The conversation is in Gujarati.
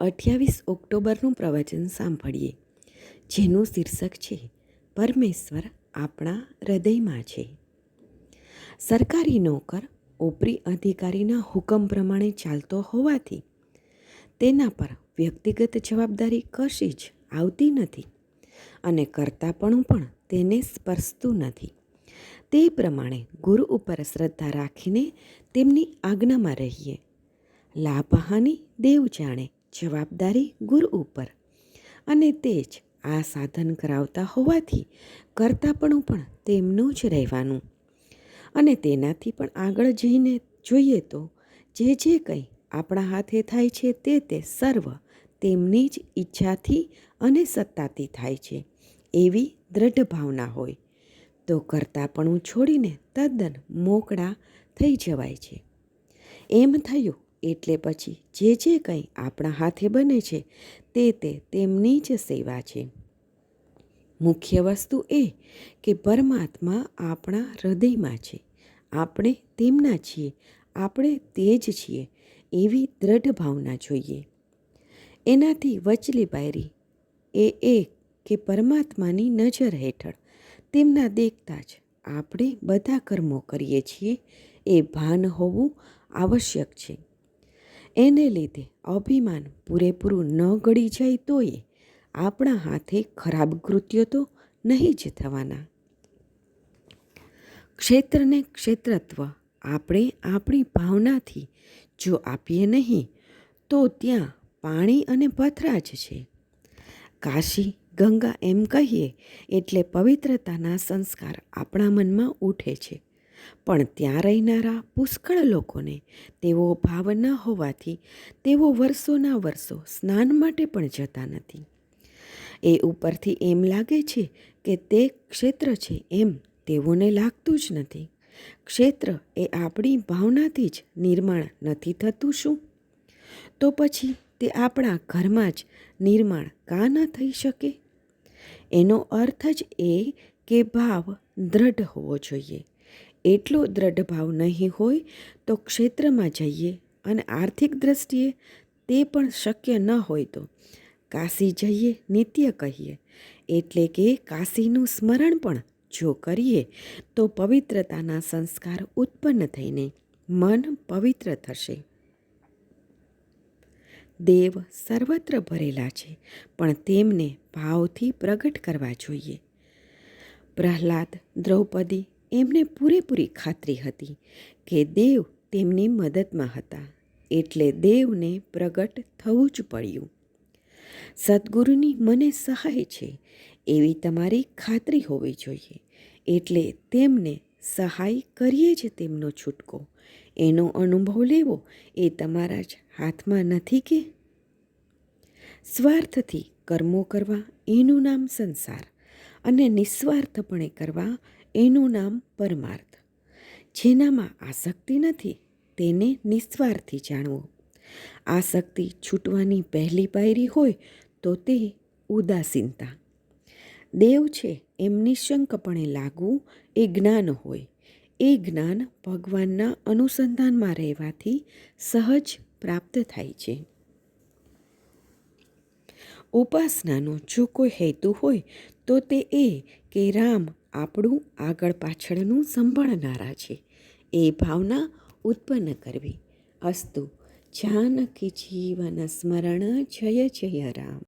અઠ્યાવીસ ઓક્ટોબરનું પ્રવચન સાંભળીએ. જેનું શીર્ષક છે, પરમેશ્વર આપણા હૃદયમાં છે. સરકારી નોકર ઉપરી અધિકારીના હુકમ પ્રમાણે ચાલતો હોવાથી તેના પર વ્યક્તિગત જવાબદારી કશી જ આવતી નથી અને કરતાપણું પણ તેને સ્પર્શતું નથી. તે પ્રમાણે ગુરુ ઉપર શ્રદ્ધા રાખીને તેમની આજ્ઞામાં રહીએ. લાભહાની દેવ જાણે જવાબદારી ગુરુ ઉપર. અને તે જ આ સાધન કરાવતા હોવાથી કરતાપણું પણ તેમનું જ રહેવાનું. અને તેનાથી પણ આગળ જઈને જોઈએ તો જે જે કંઈ આપણા હાથે થાય છે તે તે સર્વ તેમની જ ઈચ્છાથી અને સત્તાથી થાય છે. એવી દ્રઢ ભાવના હોય. તો કરતાપણું છોડીને તદ્દન મોકળા થઈ જવાય છે. એમ થયું એટલે પછી જે જે કંઈ આપણા હાથે બને છે, તે તે તેમની જ સેવા છે. મુખ્ય વસ્તુ એ કે પરમાત્મા આપણા હૃદયમાં છે. આપણે તેમના છીએ, આપણે તે જ છીએ એવી દ્રઢ ભાવના જોઈએ. એનાથી વચલી પાયરી એ એક કે પરમાત્માની નજર હેઠળ તેમના દેખતા જ આપણે બધા કર્મો કરીએ છીએ એ ભાન હોવું આવશ્યક છે. એને લીધે અભિમાન પૂરેપૂરું ન ગળી જાય તોય આપણા હાથે ખરાબ કૃત્યો તો નહીં જ થવાના. ક્ષેત્રને ક્ષેત્રત્વ આપણે આપણી ભાવનાથી જો આપીએ નહીં, તો ત્યાં પાણી અને પથરા જ છે. કાશી, ગંગા એમ કહીએ એટલે પવિત્રતાના સંસ્કાર આપણા મનમાં ઉઠે છે. પણ ત્યાં રહેનારા પુષ્કળ લોકોને તેવો ભાવ ન હોવાથી તેઓ વર્ષોના વર્ષો સ્નાન માટે પણ જતા નથી. એ ઉપરથી એમ લાગે છે કે તે ક્ષેત્ર છે એમ તેઓને લાગતું જ નથી. ક્ષેત્ર એ આપણી ભાવનાથી જ નિર્માણ નથી થતું શું? તો પછી તે આપણા ઘરમાં જ નિર્માણ કા ન થઈ શકે? એનો અર્થ જ એ કે ભાવ દ્રઢ હોવો જોઈએ. એટલો દ્રઢ ભાવ નહીં હોય તો ક્ષેત્રમાં જઈએ અને આર્થિક દ્રષ્ટિએ તે પણ શક્ય ન હોય તો. કાશી જઈએ, નિત્ય કહીએ. એટલે કે કાશીનું સ્મરણ પણ જો કરીએ તો પવિત્રતાના સંસ્કાર ઉત્પન્ન થઈને મન પવિત્ર થશે. દેવ સર્વત્ર ભરેલા છે, પણ તેમને ભાવથી પ્રગટ કરવા જોઈએ. પ્રહલાદ દ્રૌપદી એમને પૂરેપૂરી ખાતરી હતી કે દેવ તેમની મદદમાં હતા એટલે દેવને પ્રગટ થવું જ પડ્યું. સદગુરુની મને સહાય છે, એવી તમારી ખાતરી હોવી જોઈએ, એટલે તેમને સહાય કરીએ જ તેમનો છૂટકો. એનો અનુભવ લેવો એ તમારા જ હાથમાં નથી કે? સ્વાર્થથી કર્મો કરવા એનું નામ સંસાર અને નિસ્વાર્થપણે કરવા એનું નામ પરમાર્થ. જેનામાં આસક્તિ નથી તેને નિસ્વાર્થી જાણવો. આસક્તિ છૂટવાની પહેલી પાયરી હોય તો તે ઉદાસીનતા. દેવ છે એમ નિશંકપણે લાગવું એ જ્ઞાન હોય. એ જ્ઞાન ભગવાનના અનુસંધાનમાં રહેવાથી સહજ પ્રાપ્ત થાય છે. ઉપાસનાનો જો કોઈ હેતુ હોય તો તે એ કે રામ આપણું આગળ પાછળનું સંભાળનારા છે. એ ભાવના ઉત્પન્ન કરવી. અસ્તુ, જાનકી જીવન સ્મરણ, જય જય રામ.